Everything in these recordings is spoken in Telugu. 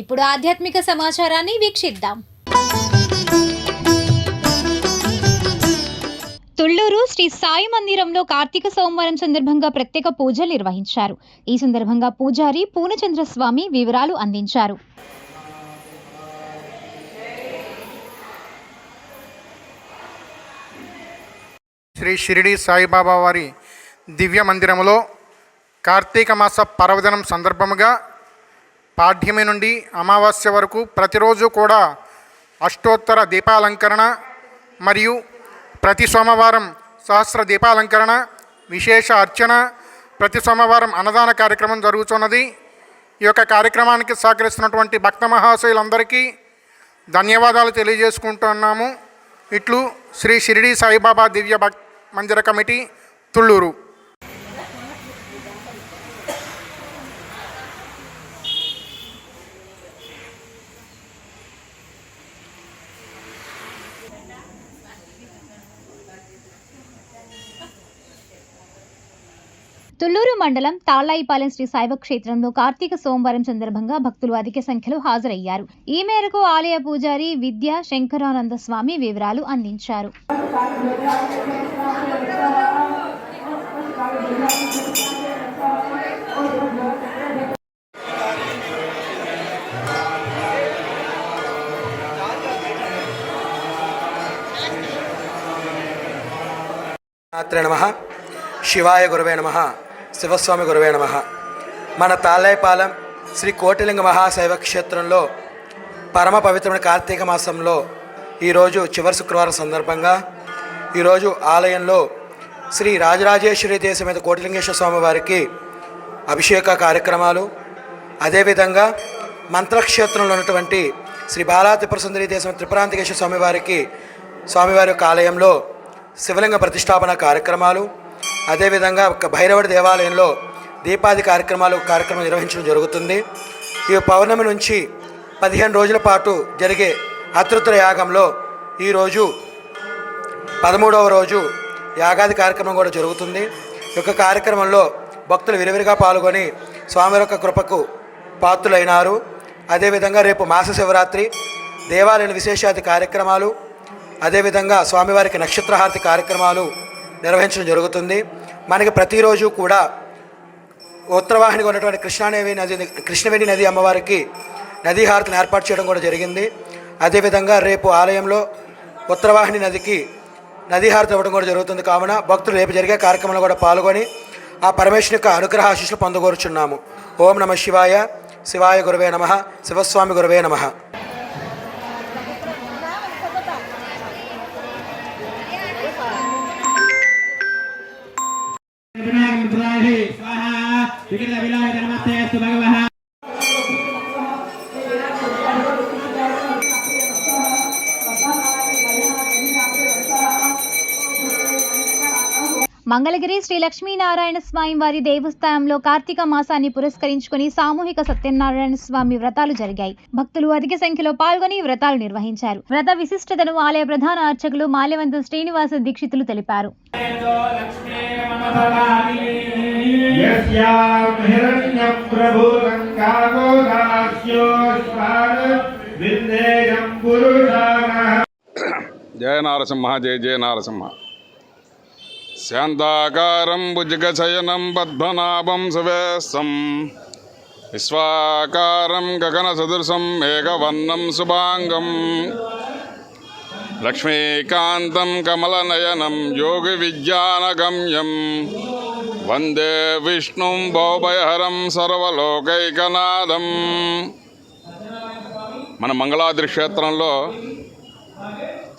ఇప్పుడు ఆధ్యాత్మిక సమాచారాన్ని వీక్షిద్దాం. తుళ్ళూరు శ్రీ సాయి మందిరంలో కార్తీక సోమవారం సందర్భంగా ప్రత్యేక పూజలు నిర్వహించారు. ఈ సందర్భంగా పూజారి పూర్ణచంద్ర స్వామి వివరాలు అందించారు. శ్రీ షిరిడి సాయిబాబా వారి దివ్య మందిరములో కార్తీక మాస పర్వదినం సందర్భముగా పాఠ్యమి నుండి అమావాస్య వరకు ప్రతిరోజు కూడా అష్టోత్తర దీపాలంకరణ మరియు ప్రతి సోమవారం సహస్ర దీపాలంకరణ విశేష అర్చన ప్రతి సోమవారం అన్నదాన కార్యక్రమం జరుగుతున్నది. ఈ యొక్క కార్యక్రమానికి సహకరిస్తున్నటువంటి భక్త మహాశయులందరికీ ధన్యవాదాలు తెలియజేసుకుంటున్నాము ఇట్లు శ్రీ షిరిడి సాయిబాబా దివ్య భక్ మందిర కమిటీ తుళ్ళూరు తుళ్ళూరు మండలం తాళ్ళాయిపాలెం శ్రీ శైవ క్షేత్రంలో కార్తీక సోమవారం సందర్భంగా భక్తులు అధిక సంఖ్యలో హాజరయ్యారు. ఈ మేరకు ఆలయ పూజారి విద్య శంకరానంద స్వామి వివరాలు అందించారు. నమ. శివాయ గురవే నమ. శివస్వామి గురవే నమ. మన తాళ్ళైపాలెం శ్రీ కోటిలింగ మహాశైవ క్షేత్రంలో పరమ పవిత్రమైన కార్తీక మాసంలో ఈరోజు చివరి శుక్రవారం సందర్భంగా ఈరోజు ఆలయంలో శ్రీ రాజరాజేశ్వరి దేశమేత కోటిలింగేశ్వర స్వామి వారికి అభిషేక కార్యక్రమాలు అదేవిధంగా మంత్రక్షేత్రంలో ఉన్నటువంటి శ్రీ బాలా త్రిపురసుందరి దేశం త్రిపురాంతికేశ్వర స్వామి వారికి స్వామివారి యొక్క ఆలయంలో శివలింగ ప్రతిష్టాపన కార్యక్రమాలు అదేవిధంగా ఒక భైరవుడి దేవాలయంలో దీపాది కార్యక్రమాలు కార్యక్రమం నిర్వహించడం జరుగుతుంది. ఈ పౌర్ణమి నుంచి పదిహేను రోజుల పాటు జరిగే అతృతర యాగంలో ఈరోజు పదమూడవ రోజు యాగాది కార్యక్రమం కూడా జరుగుతుంది. ఈ యొక్క కార్యక్రమంలో భక్తులు విరివిరిగా పాల్గొని స్వామి యొక్క కృపకు పాత్రులైనారు. అదేవిధంగా రేపు మాస శివరాత్రి దేవాలయ విశేషాది కార్యక్రమాలు అదేవిధంగా స్వామివారికి నక్షత్రహారతి కార్యక్రమాలు నిర్వహించడం జరుగుతుంది. మనకి ప్రతిరోజు కూడా ఉత్తరవాహినిగా ఉన్నటువంటి కృష్ణానేవి నది కృష్ణవేణి నది అమ్మవారికి నదీ హారతిని ఏర్పాటు చేయడం కూడా జరిగింది. అదేవిధంగా రేపు ఆలయంలో ఉత్తరవాహిని నదికి నదీ హారతి ఇవ్వడం కూడా జరుగుతుంది. కావున భక్తులు రేపు జరిగే కార్యక్రమంలో కూడా పాల్గొని ఆ పరమేశ్వరుని యొక్క అనుగ్రహ ఆశీస్సులు పొందగోరుచున్నాము. ఓం నమ శివాయ. శివాయ గురువే నమ. శివస్వామి గురువే నమ. విలాయ మంగళగిరి శ్రీ లక్ష్మీనారాయణ స్వామి వారి దేవస్థానంలో కార్తీక మాసాన్ని పురస్కరించుకుని సామూహిక సత్యనారాయణ స్వామి వ్రతాలు జరిగాయి. భక్తులు అధిక సంఖ్యలో పాల్గొని వ్రతాలు నిర్వహించారు. వ్రత విశిష్టతను ఆలయ ప్రధాన అర్చకులు మాల్యవంతు శ్రీనివాస దీక్షితులు తెలిపారు. यस्याम् हिरण्यप्रभुरङ्गागोदास्योस्मान् विन्देयम् पुरुषाणः జయ నారసింహ జయ జయ నారసింహ శాంతాకారం భుజగశయనం పద్మనాభం సువేశం విశ్వాకారం గగన సదృశం మేఘవర్ణం శుభాంగం లక్ష్మీకాంతం కమలనయనం యోగి విజ్ఞానగమ్యం వందే విష్ణుం భవభయహరం సర్వలోకైకనాథం. మన మంగళాద్రి క్షేత్రంలో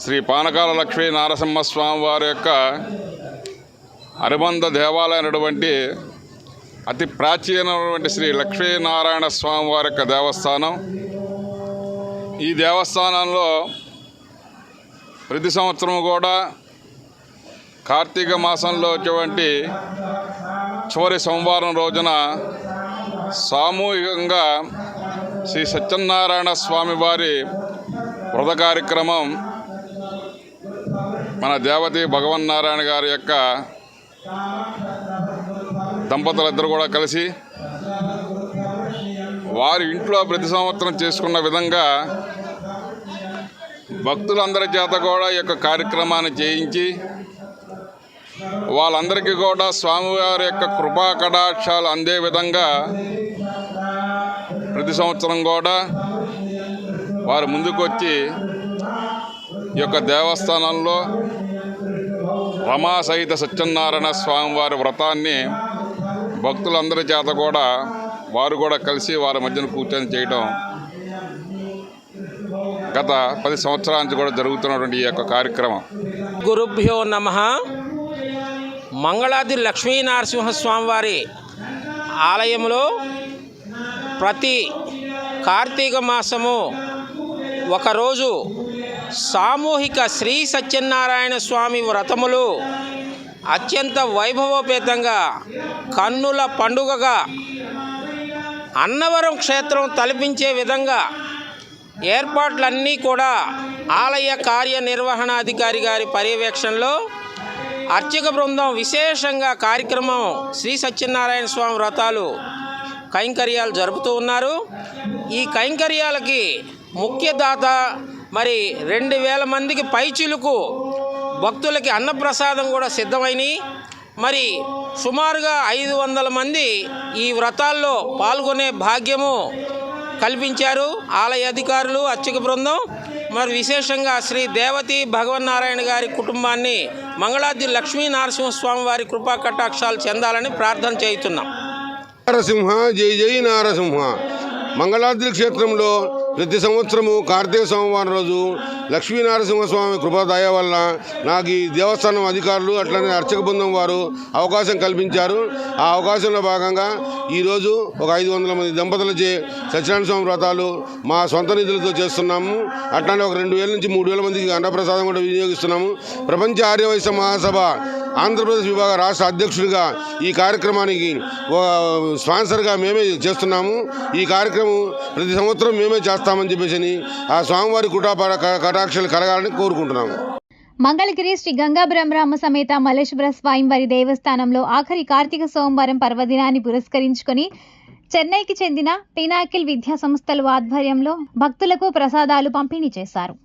శ్రీ పానకాల లక్ష్మీ నారసింహస్వామి వారి యొక్క అనుబంధ దేవాలయమైనటువంటి అతి ప్రాచీనమైనటువంటి శ్రీ లక్ష్మీనారాయణ స్వామి వారి యొక్క దేవస్థానం. ఈ దేవస్థానంలో ప్రతి సంవత్సరం కూడా కార్తీక మాసంలో వచ్చేటువంటి చివరి సోమవారం రోజున సామూహికంగా శ్రీ సత్యనారాయణ స్వామి వారి వ్రత కార్యక్రమం మన దేవతి భగవన్నారాయణ గారి యొక్క దంపతులిద్దరు కూడా కలిసి వారి ఇంట్లో ప్రతి సంవత్సరం చేసుకున్న విధంగా భక్తులందరి చేత కూడా ఈ యొక్క కార్యక్రమాన్ని చేయించి వాళ్ళందరికీ కూడా స్వామివారి యొక్క కృపా కటాక్షాలు అందే విధంగా ప్రతి సంవత్సరం కూడా వారు ముందుకు వచ్చి ఈ యొక్క దేవస్థానంలో రమాసహిత సత్యనారాయణ స్వామివారి వ్రతాన్ని భక్తులందరి చేత కూడా వారు కూడా కలిసి వారి మధ్యన కూర్చొని చేయడం గత పది సంవత్సరాల నుంచి కూడా జరుగుతున్నటువంటి ఈ యొక్క కార్యక్రమం. గురుభ్యో నమ. మంగళాది లక్ష్మీనరసింహస్వామి వారి ఆలయంలో ప్రతి కార్తీక మాసము ఒకరోజు సామూహిక శ్రీ సత్యనారాయణ స్వామి వ్రతములు అత్యంత వైభవోపేతంగా కన్నుల పండుగగా అన్నవరం క్షేత్రం తలపించే విధంగా ఏర్పాట్లన్నీ కూడా ఆలయ కార్యనిర్వహణాధికారి గారి పర్యవేక్షణలో అర్చక బృందం విశేషంగా కార్యక్రమం శ్రీ సత్యనారాయణ స్వామి వ్రతాలు కైంకర్యాలు జరుపుతూ ఉన్నారు. ఈ కైంకర్యాలకి ముఖ్యదాత మరి రెండు వేల మందికి పైచిలుకు భక్తులకి అన్నప్రసాదం కూడా సిద్ధమైనవి మరి సుమారుగా ఐదు వందల మంది ఈ వ్రతాల్లో పాల్గొనే భాగ్యము కల్పించారు. ఆలయ అధికారులు అర్చక బృందం మరి విశేషంగా శ్రీ దేవతి భగవన్నారాయణ గారి కుటుంబాన్ని మంగళాద్రి లక్ష్మీ నరసింహస్వామి వారి కృపా కటాక్షాలు చెందాలని ప్రార్థన చేస్తున్నాం నారసింహ జై జై నారసింహ. మంగళాద్రి క్షేత్రంలో ప్రతి సంవత్సరము కార్తీక సోమవారం రోజు లక్ష్మీ నరసింహస్వామి కృపాదయ వల్ల నాకు ఈ దేవస్థానం అధికారులు అట్లనే అర్చక బృందం వారు అవకాశం కల్పించారు. ఆ అవకాశంలో భాగంగా ఈరోజు ఒక ఐదు వందల మంది దంపతులచే సత్యనారాయణ స్వామి వ్రతాలు మా సొంత నిధులతో చేస్తున్నాము. అట్లానే ఒక రెండు వేల నుంచి మూడు వేల మందికి అన్నప్రసాదం కూడా వినియోగిస్తున్నాము. ప్రపంచ ఆర్యవైశ్య మహాసభ ఆంధ్రప్రదేశ్ విభాగ రాష్ట్ర అధ్యక్షుడిగా ఈ కార్యక్రమానికి స్పాన్సర్గా మేమే చేస్తున్నాము. ఈ కార్యక్రమం ప్రతి సంవత్సరం మేమే చేస్తామని చెప్పేసి ఆ స్వామివారి కుటాపర కటాక్షలు కలగాలని కోరుకుంటున్నాము. మంగళగిరి శ్రీ గంగా బ్రహ్మరామ సమేత మల్లేశ్వర స్వామివారి దేవస్థానంలో ఆఖరి కార్తీక సోమవారం పర్వదినాన్ని పురస్కరించుకొని చెన్నైకి చెందిన పినాకిల్ విద్యా సంస్థల ఆధ్వర్యంలో భక్తులకు ప్రసాదాలు పంపిణీ చేశారు.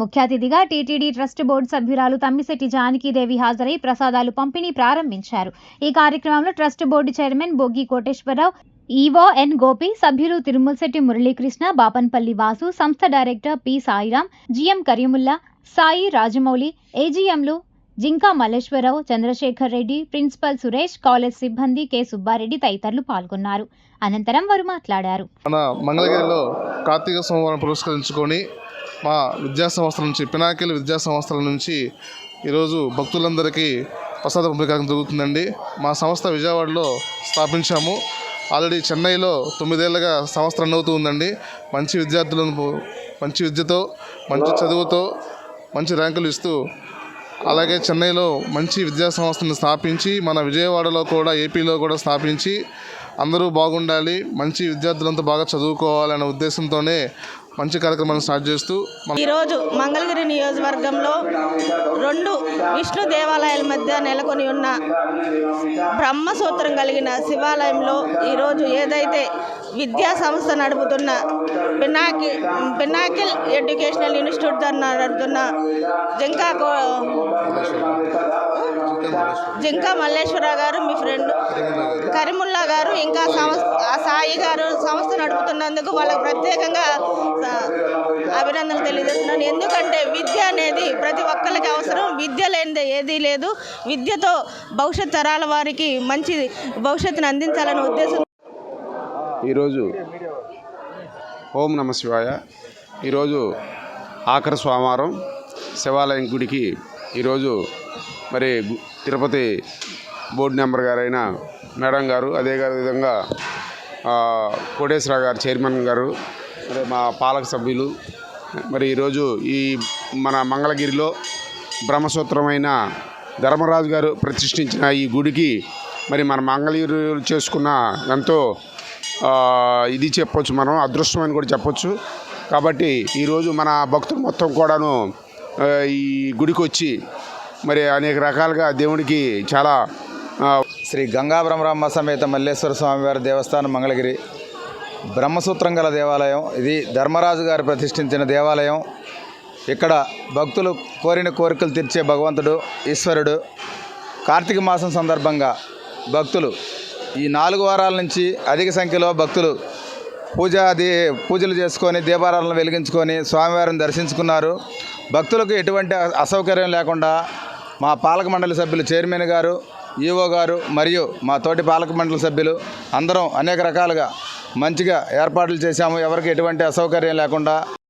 ముఖ్య అతిథిగా టీటీడీ ట్రస్ట్ బోర్డు సభ్యురాలు తమ్మిశెట్టి జానకీదేవి హాజరై ప్రసాదాలు పంపిణీ ప్రారంభించారు. ఈ కార్యక్రమంలో trust board chairman Boggi Koteswararao EO N Gopi సభ్యులు తిరుమలశెట్టి మురళీకృష్ణ బాపన్పల్లి వాసు సంస్థ director P Sairam GM Karimulla Sai Rajamouli ఏజీఎంలు Jinka Malleswararao Chandrasekhar Reddy principal Suresh college సిబ్బంది కె సుబ్బారెడ్డి తదితరులు పాల్గొన్నారు. అనంతరం వారు మాట్లాడారు. మన మంగళగిరిలో కార్తీక సోమవారం పురస్కరించుకొని మా విద్యా సంస్థల నుంచి పినాకిల్ విద్యా సంస్థల నుంచి ఈరోజు భక్తులందరికీ ప్రసాద పంపిణీ కార్యక్రమం జరుగుతుందండి. మా సంస్థ విజయవాడలో స్థాపించాము. ఆల్రెడీ చెన్నైలో తొమ్మిదేళ్ళుగా సంస్థ రన్ అవుతూ ఉందండి. మంచి విద్యార్థులను మంచి విద్యతో మంచి చదువుతో మంచి ర్యాంకులు ఇస్తూ అలాగే చెన్నైలో మంచి విద్యా సంస్థను స్థాపించి మన విజయవాడలో కూడా ఏపీలో కూడా స్థాపించి అందరూ బాగుండాలి మంచి విద్యార్థులంతా బాగా చదువుకోవాలనే ఉద్దేశంతోనే మంచి కార్యక్రమాన్ని స్టార్ట్ చేస్తూ ఈరోజు మంగళగిరి నియోజకవర్గంలో రెండు విష్ణు దేవాలయాల మధ్య నెలకొని ఉన్న బ్రహ్మసూత్రం కలిగిన శివాలయంలో ఈరోజు ఏదైతే విద్యా సంస్థ నడుపుతున్న పినాకి పినాకిల్ ఎడ్యుకేషనల్ ఇన్స్టిట్యూట్ నడుపుతున్న జింకా జింకా మల్లేశ్వర గారు మీ ఫ్రెండ్. కరీముల్లా గారు ఇంకా సంస్థ ఆ సాయి గారు సంస్థ నడుపుతున్నందుకు వాళ్ళకి ప్రత్యేకంగా అభినందనలు తెలియజేస్తున్నాను. ఎందుకంటే విద్య అనేది ప్రతి ఒక్కరికి అవసరం. విద్య లేనిదే ఏదీ లేదు. విద్యతో భవిష్యత్ తరాల వారికి మంచి భవిష్యత్తును అందించాలనే ఉద్దేశం. ఈరోజు ఓం నమ శివాయ. ఈరోజు ఆఖరి సోమవారం శివాలయం గుడికి ఈరోజు మరి తిరుపతి బోర్డు మెంబర్ గారైన మేడం గారు అదే విధంగా కోటేశ్వరరావు గారు చైర్మన్ గారు మరి మా పాలక సభ్యులు మరి ఈరోజు ఈ మన మంగళగిరిలో బ్రహ్మసూత్రమైన ధర్మరాజు గారు ప్రతిష్ఠించిన ఈ గుడికి మరి మన మంగళగిరి చేసుకున్న ఎంతో ఇది చెప్పొచ్చు మనం అదృష్టం అని కూడా చెప్పొచ్చు. కాబట్టి ఈరోజు మన భక్తులు మొత్తం కూడాను ఈ గుడికి వచ్చి మరి అనేక రకాలుగా దేవుడికి చాలా శ్రీ గంగా బ్రహ్మరాంబ సమేత మల్లేశ్వర స్వామివారి దేవస్థానం మంగళగిరి. బ్రహ్మసూత్రం గల దేవాలయం. ఇది ధర్మరాజు గారు ప్రతిష్ఠించిన దేవాలయం. ఇక్కడ భక్తులు కోరిన కోరికలు తీర్చే భగవంతుడు ఈశ్వరుడు. కార్తీక మాసం సందర్భంగా భక్తులు ఈ నాలుగు వారాల నుంచి అధిక సంఖ్యలో భక్తులు పూజ అది పూజలు చేసుకొని దీపారాలను వెలిగించుకొని స్వామివారిని దర్శించుకున్నారు. భక్తులకు ఎటువంటి అసౌకర్యం లేకుండా మా పాలక మండలి సభ్యులు చైర్మన్ గారు ఈఓ గారు మరియు మా తోటి పాలక మండలి సభ్యులు అందరం అనేక రకాలుగా మంచిగా ఏర్పాట్లు చేశాము. ఎవరికి ఎటువంటి అసౌకర్యం లేకుండా